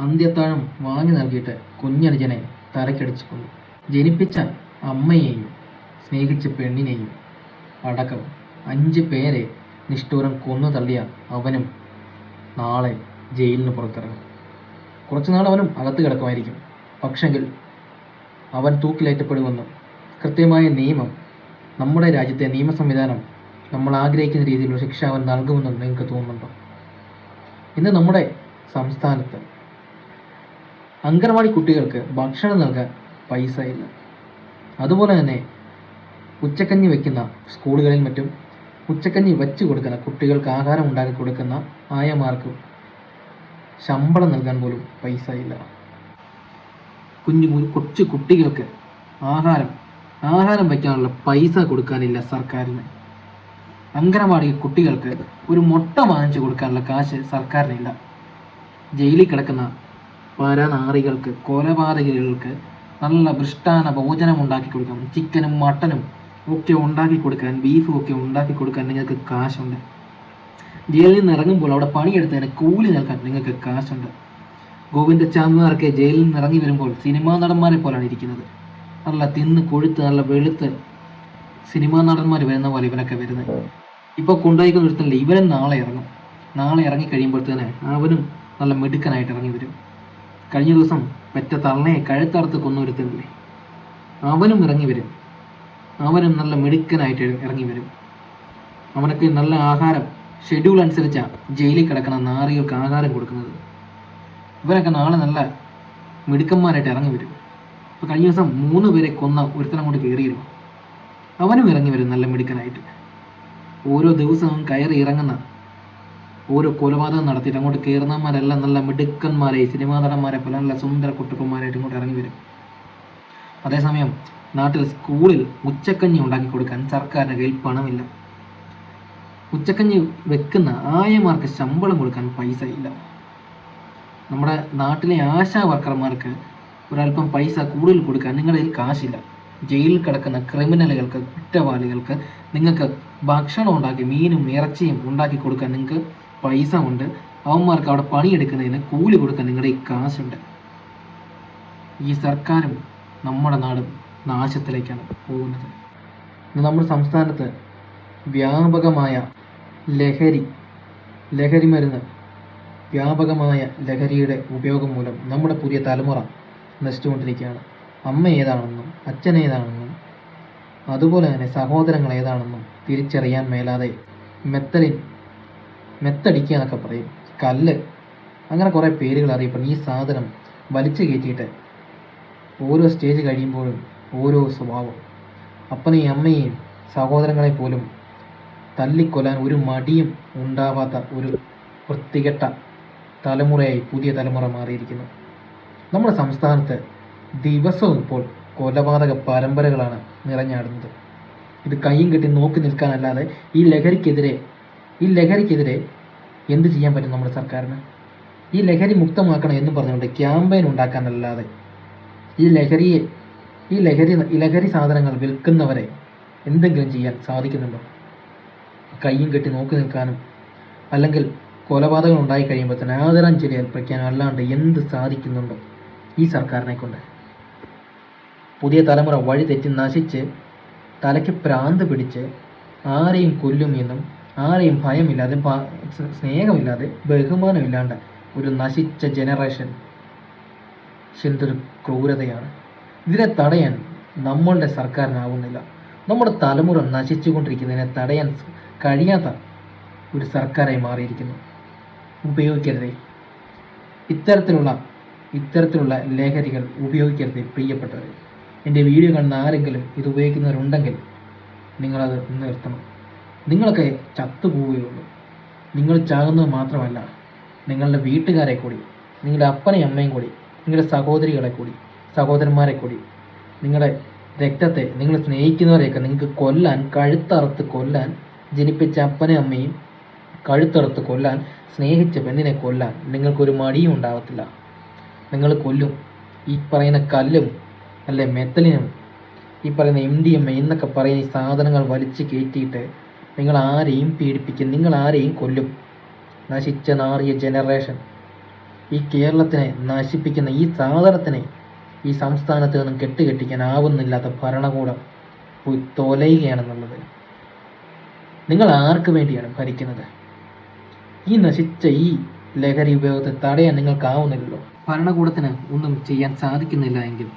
അന്ത്യത്താഴം വാങ്ങി നൽകിയിട്ട് കുഞ്ഞനുജനെ തലക്കടിച്ചു കൊന്നു ജനിപ്പിച്ച അമ്മയെയും സ്നേഹിച്ച പെണ്ണിനെയും അടക്കം അഞ്ച് പേരെ നിഷ്ഠൂരം കൊന്നു തള്ളിയ അവനും നാളെ ജയിലിന് പുറത്തിറങ്ങും. കുറച്ചുനാൾ അവനും അകത്ത് കിടക്കുമായിരിക്കും. പക്ഷെങ്കിൽ അവൻ തൂക്കിലേറ്റപ്പെടുമെന്നും കൃത്യമായ നിയമം നമ്മുടെ രാജ്യത്തെ നിയമ സംവിധാനം നമ്മൾ ആഗ്രഹിക്കുന്ന രീതിയിലുള്ള ശിക്ഷ അവൻ നൽകുമെന്നും നിങ്ങൾക്ക് തോന്നുന്നുണ്ടോ? ഇന്ന് നമ്മുടെ സംസ്ഥാനത്ത് അംഗൻവാടി കുട്ടികൾക്ക് ഭക്ഷണം നൽകാൻ പൈസ ഇല്ല. അതുപോലെ തന്നെ ഉച്ചക്കഞ്ഞി വെക്കുന്ന സ്കൂളുകളിൽ മറ്റും ഉച്ചക്കഞ്ഞി വെച്ച് കൊടുക്കുന്ന കുട്ടികൾക്ക് ആഹാരം ഉണ്ടാക്കി കൊടുക്കുന്ന ആയമാർക്ക് ശമ്പളം നൽകാൻ പോലും പൈസ ഇല്ല. കുഞ്ഞു കൊച്ചു കുട്ടികൾക്ക് ആഹാരം ആഹാരം വയ്ക്കാനുള്ള പൈസ കൊടുക്കാനില്ല സർക്കാരിന്. അങ്കനവാടി കുട്ടികൾക്ക് ഒരു മുട്ട വാങ്ങിച്ചു കൊടുക്കാനുള്ള കാശ് സർക്കാരിനില്ല. ജയിലിൽ കിടക്കുന്ന പരനാറികൾക്ക് കൊലപാതകികൾക്ക് നല്ല ഭൃഷ്ടാന ഭോജനം ഉണ്ടാക്കി കൊടുക്കാം. ചിക്കനും മട്ടനും ഒക്കെ ഉണ്ടാക്കി കൊടുക്കാൻ ബീഫും ഒക്കെ ഉണ്ടാക്കി കൊടുക്കാൻ നിങ്ങൾക്ക് കാശുണ്ട്. ജയിലിൽ നിന്ന് ഇറങ്ങുമ്പോൾ അവിടെ പണിയെടുത്തതിന് കൂലി നൽകാൻ നിങ്ങൾക്ക് കാശുണ്ട്. ഗോവിന്ദ ഗോവിന്ദച്ചാമിമാരൊക്കെ ജയിലിൽ നിന്ന് ഇറങ്ങി വരുമ്പോൾ സിനിമാ നടന്മാരെ പോലാണ് ഇരിക്കുന്നത്. നല്ല തിന്ന് കൊഴുത്ത് നല്ല വെളുത്ത് സിനിമാ നടന്മാർ വരുന്ന പോലെ ഇവനൊക്കെ വരുന്നത്. ഇപ്പോൾ കൊണ്ടുപോയിക്കുന്ന ഒരുത്തല്ല ഇവനും നാളെ ഇറങ്ങും. നാളെ ഇറങ്ങി കഴിയുമ്പോഴത്തേന് അവനും നല്ല മിടുക്കനായിട്ട് ഇറങ്ങി വരും. കഴിഞ്ഞ ദിവസം പെറ്റ തള്ളയെ കഴുത്തറുത്ത് കൊന്നൊരുത്തില്ലേ അവനും ഇറങ്ങി വരും. അവനും നല്ല മിടുക്കനായിട്ട് ഇറ- ഇറങ്ങി വരും. അവനൊക്കെ നല്ല ആഹാരം ഷെഡ്യൂൾ അനുസരിച്ചാണ് ജയിലിൽ കിടക്കുന്ന നാറികൾക്ക് ആഹാരം കൊടുക്കുന്നത്. ഇവരൊക്കെ നാളെ നല്ല മിടുക്കന്മാരായിട്ട് ഇറങ്ങി വരും. ഇപ്പോൾ കഴിഞ്ഞ ദിവസം മൂന്ന് പേരെ കൊന്ന ഒരുത്തനം കൊണ്ട് കയറിയിരുന്നു അവനും ഇറങ്ങി വരും നല്ല മിടുക്കനായിട്ട്. ഓരോ ദിവസവും കയറി ഇറങ്ങുന്ന ഓരോ കൊലപാതകം നടത്തിയിട്ട് അങ്ങോട്ട് കയറുന്നവന്മാരെല്ലാം നല്ല മിടുക്കന്മാരെ സിനിമാ നടന്മാരെ പോലെ നല്ല സുന്ദര കുട്ടപ്പന്മാരായിട്ട് ഇങ്ങോട്ട് ഇറങ്ങി വരും. അതേസമയം നാട്ടിൽ സ്കൂളിൽ ഉച്ചക്കഞ്ഞി ഉണ്ടാക്കി കൊടുക്കാൻ സർക്കാരിന്റെ കയ്യിൽ പണമില്ല. ഉച്ചക്കഞ്ഞി വെക്കുന്ന ആയമാർക്ക് ശമ്പളം കൊടുക്കാൻ പൈസ ഇല്ല. നമ്മുടെ നാട്ടിലെ ആശാ വർക്കർമാർക്ക് ഒരല്പം പൈസ കൂടുതൽ കൊടുക്കാൻ നിങ്ങളുടെ കയ്യിൽ കാശില്ല. ജയിലിൽ കിടക്കുന്ന ക്രിമിനലുകൾക്ക് കുറ്റവാളികൾക്ക് നിങ്ങൾക്ക് ഭക്ഷണം ഉണ്ടാക്കി മീനും ഇറച്ചിയും ഉണ്ടാക്കി കൊടുക്കാൻ നിങ്ങൾക്ക് പൈസ ഉണ്ട് അവന്മാർക്ക് അവിടെ പണിയെടുക്കുന്നതിന് കൂലി കൊടുക്കാൻ നിങ്ങളുടെ ഈ കാശുണ്ട്. ഈ സർക്കാരും നമ്മുടെ നാടും നാശത്തിലേക്കാണ് പോകുന്നത്. നമ്മുടെ സംസ്ഥാനത്ത് വ്യാപകമായ ലഹരി ലഹരി മരുന്ന് വ്യാപകമായ ലഹരിയുടെ ഉപയോഗം മൂലം നമ്മുടെ പുതിയ തലമുറ നശിച്ചുകൊണ്ടിരിക്കുകയാണ്. അമ്മ ഏതാണെന്നും അച്ഛൻ ഏതാണെന്നും അതുപോലെ തന്നെ സഹോദരങ്ങൾ ഏതാണെന്നും തിരിച്ചറിയാൻ മേലാതെ മെത്തലിൻ മെത്തടിക്കുക എന്നൊക്കെ പറയും. കല്ല്. അങ്ങനെ കുറേ പേരുകൾ അറിയപ്പെടും ഈ സാധനം വലിച്ചു കയറ്റിയിട്ട് ഓരോ സ്റ്റേജ് കഴിയുമ്പോഴും ഓരോ സ്വഭാവം. അപ്പനെയും അമ്മയെയും സഹോദരങ്ങളെ പോലും തല്ലിക്കൊല്ലാൻ ഒരു മടിയും ഉണ്ടാവാത്ത ഒരു വൃത്തികെട്ട തലമുറയായി പുതിയ തലമുറ മാറിയിരിക്കുന്നു. നമ്മുടെ സംസ്ഥാനത്ത് ദിവസവും ഇപ്പോൾ കൊലപാതക പരമ്പരകളാണ് നിറഞ്ഞാടുന്നത്. ഇത് കയ്യും കെട്ടി നോക്കി നിൽക്കാനല്ലാതെ ഈ ലഹരിക്കെതിരെ ഈ ലഹരിക്കെതിരെ എന്ത് ചെയ്യാൻ പറ്റും നമ്മുടെ സർക്കാരിന്? ഈ ലഹരി മുക്തമാക്കണം എന്ന് പറഞ്ഞുകൊണ്ട് ക്യാമ്പയിൻ ഉണ്ടാക്കാനല്ലാതെ ഈ ലഹരിയെ ഈ ലഹരി ലഹരി സാധനങ്ങൾ വിൽക്കുന്നവരെ എന്തെങ്കിലും ചെയ്യാൻ സാധിക്കുന്നുണ്ടോ? കൈയും കെട്ടി നോക്കി നിൽക്കാനും അല്ലെങ്കിൽ കൊലപാതകൾ ഉണ്ടായി കഴിയുമ്പോൾ തന്നെ ആദരാഞ്ജലി അർപ്പിക്കാനും അല്ലാണ്ട് എന്ത് സാധിക്കുന്നുണ്ടോ ഈ സർക്കാരിനെ കൊണ്ട്? പുതിയ തലമുറ വഴി തെറ്റി നശിച്ച് തലയ്ക്ക് പ്രാന്ത് പിടിച്ച് ആരെയും കൊല്ലും എന്നും ആരെയും ഭയമില്ലാതെ സ്നേഹമില്ലാതെ ബഹുമാനമില്ലാണ്ട് ഒരു നശിച്ച ജനറേഷൻ എന്തൊരു ക്രൂരതയാണ്. ഇതിനെ തടയാൻ നമ്മളുടെ സർക്കാരിനാവുന്നില്ല. നമ്മുടെ തലമുറ നശിച്ചുകൊണ്ടിരിക്കുന്നതിനെ തടയാൻ കഴിയാത്ത ഒരു സർക്കാരായി മാറിയിരിക്കുന്നു. ഉപയോഗിക്കരുതേ. ഇത്തരത്തിലുള്ള ഇത്തരത്തിലുള്ള ലഹരികൾ ഉപയോഗിക്കരുത് പ്രിയപ്പെട്ടവരെ. എന്റെ വീഡിയോ കാണുന്ന ആരെങ്കിലും ഇത് ഉപയോഗിക്കുന്നവരുണ്ടെങ്കിൽ നിങ്ങളത് നിർത്തണം. നിങ്ങളൊക്കെ ചത്തുപോവുകയുള്ളൂ. നിങ്ങൾ ചാകുന്നത് മാത്രമല്ല നിങ്ങളുടെ വീട്ടുകാരെ കൂടി നിങ്ങളുടെ അപ്പനെയും അമ്മയും കൂടി നിങ്ങളുടെ സഹോദരികളെ കൂടി സഹോദരന്മാരെ കൂടി നിങ്ങളുടെ രക്തത്തെ നിങ്ങൾ സ്നേഹിക്കുന്നവരെയൊക്കെ നിങ്ങൾക്ക് കൊല്ലാൻ കഴുത്തറുത്ത് കൊല്ലാൻ ജനിപ്പിച്ച അപ്പനെയും അമ്മയും കഴുത്തറുത്ത് കൊല്ലാൻ സ്നേഹിച്ച പെണ്ണിനെ കൊല്ലാൻ നിങ്ങൾക്കൊരു മടിയും ഉണ്ടാകത്തില്ല നിങ്ങൾ കൊല്ലും. ഈ പറയുന്ന കല്ലും അല്ലെ മെത്തലിനും ഈ പറയുന്ന എം എന്നൊക്കെ പറയുന്ന ഈ സാധനങ്ങൾ വലിച്ചു കയറ്റിയിട്ട് നിങ്ങൾ ആരെയും പീഡിപ്പിക്കും നിങ്ങൾ ആരെയും കൊല്ലും. നശിച്ച നാറിയ ജനറേഷൻ. ഈ കേരളത്തിനെ നശിപ്പിക്കുന്ന ഈ സാധനത്തിനെ ഈ സംസ്ഥാനത്ത് നിന്നും കെട്ടുകെട്ടിക്കാനാവുന്നില്ലാത്ത ഭരണകൂടം പോയി തൊലയുകയാണെന്നുള്ളത്. നിങ്ങൾ ആർക്ക് വേണ്ടിയാണ് ഭരിക്കുന്നത്? ഈ നശിച്ച ഈ ലഹരി ഉപയോഗത്തെ തടയാൻ നിങ്ങൾക്കാവുന്നില്ലല്ലോ. ഭരണകൂടത്തിന് ഒന്നും ചെയ്യാൻ സാധിക്കുന്നില്ല എങ്കിൽ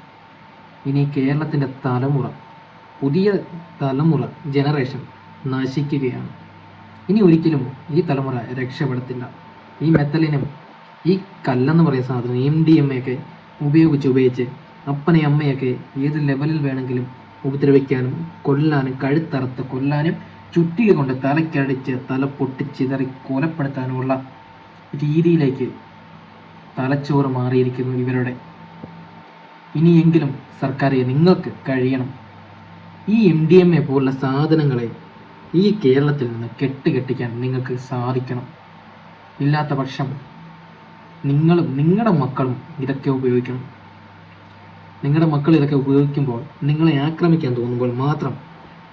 ഇനി കേരളത്തിന്റെ തലമുറ പുതിയ തലമുറ ജനറേഷൻ നശിക്കുകയാണ്. ഇനി ഒരിക്കലും ഈ തലമുറ രക്ഷപ്പെടത്തില്ല. ഈ മെത്തലിനും ഈ കല്ലെന്ന് പറയുന്ന സാധനം എം ഡി എം ഒക്കെ ഉപയോഗിച്ച് ഉപയോഗിച്ച് അപ്പനെ അമ്മയൊക്കെ ഏത് ലെവലിൽ വേണമെങ്കിലും ഉപദ്രവിക്കാനും കൊല്ലാനും കഴുത്തറുത്ത് കൊല്ലാനും ചുറ്റിക കൊണ്ട് തലക്കടിച്ച് തല പൊട്ടിച്ചിതറി കൊലപ്പെടുത്താനുമുള്ള രീതിയിലേക്ക് തലച്ചോറ് മാറിയിരിക്കുന്നു ഇവരുടെ. ഇനിയെങ്കിലും സർക്കാരെ നിങ്ങൾക്ക് കഴിയണം. ഈ എം ഡി എം എ പോലുള്ള സാധനങ്ങളെ ഈ കേരളത്തിൽ നിന്ന് കെട്ടുകെട്ടിക്കാൻ നിങ്ങൾക്ക് സാധിക്കണം. ഇല്ലാത്ത പക്ഷം നിങ്ങളും നിങ്ങളുടെ മക്കളും ഇതൊക്കെ ഉപയോഗിക്കണം. നിങ്ങളുടെ മക്കൾ ഇതൊക്കെ ഉപയോഗിക്കുമ്പോൾ നിങ്ങളെ ആക്രമിക്കാൻ തോന്നുമ്പോൾ മാത്രം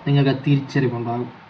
നിങ്ങൾക്ക് തിരിച്ചറിവുണ്ടാകും.